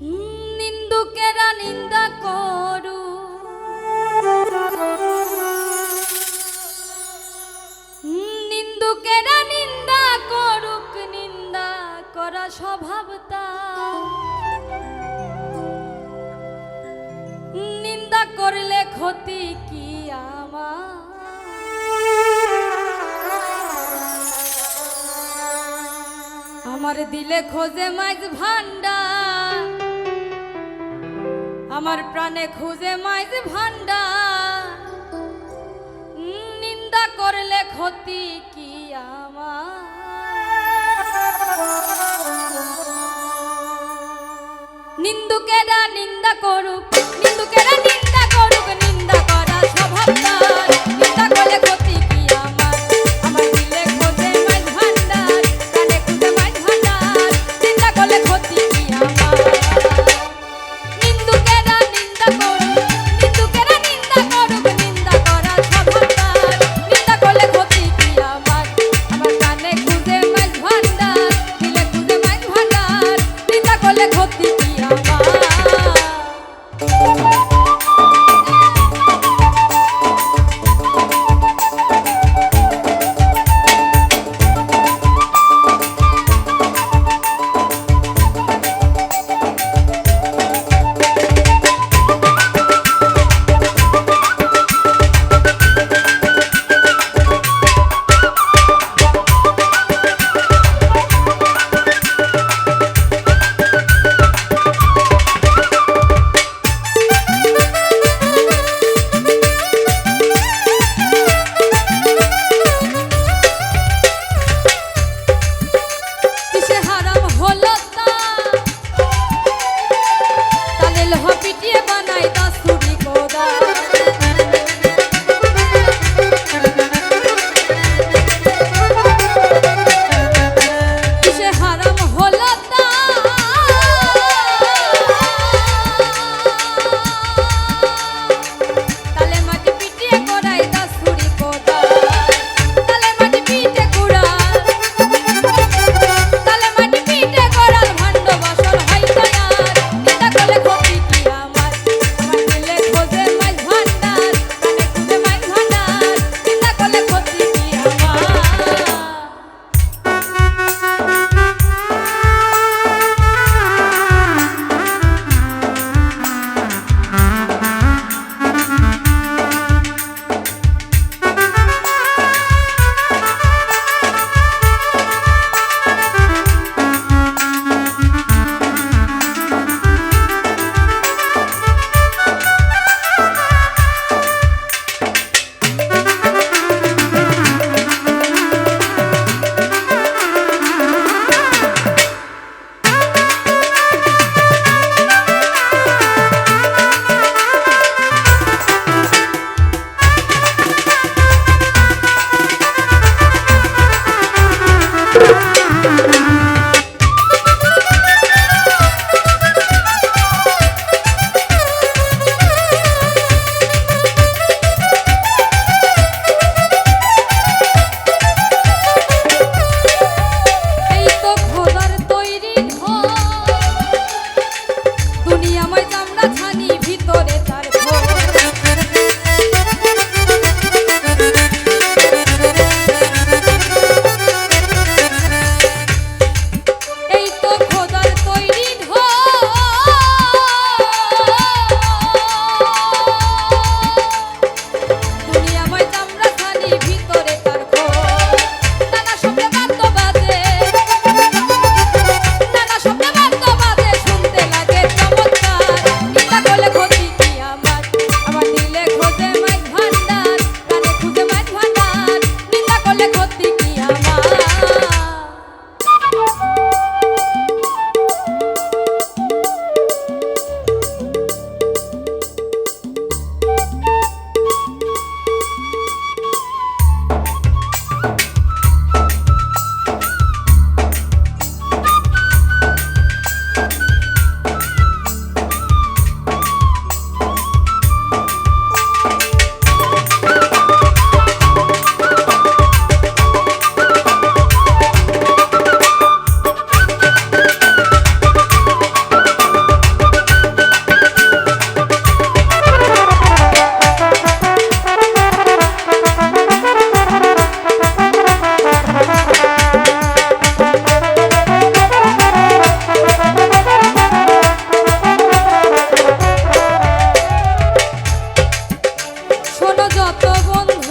নিন্দুকেরা নিন্দা করু। নিন্দুকেরা নিন্দা করুক, নিন্দা করা স্বভাবতা নিন্দা করলে ক্ষতি কি আমার? আমার দিলে খোঁজে মাইজ ভান্ডার আমার প্রাণে খুঁজে মাইজ ভান্ডা নিন্দা করলে ক্ষতি কি আমার? নিন্দুকেরা নিন্দা করুক, নিন্দুকেরা নিন্দা করুক, নিন্দা করা স্বভাব নিন্দা করলে ক্ষতি যত বন্ধু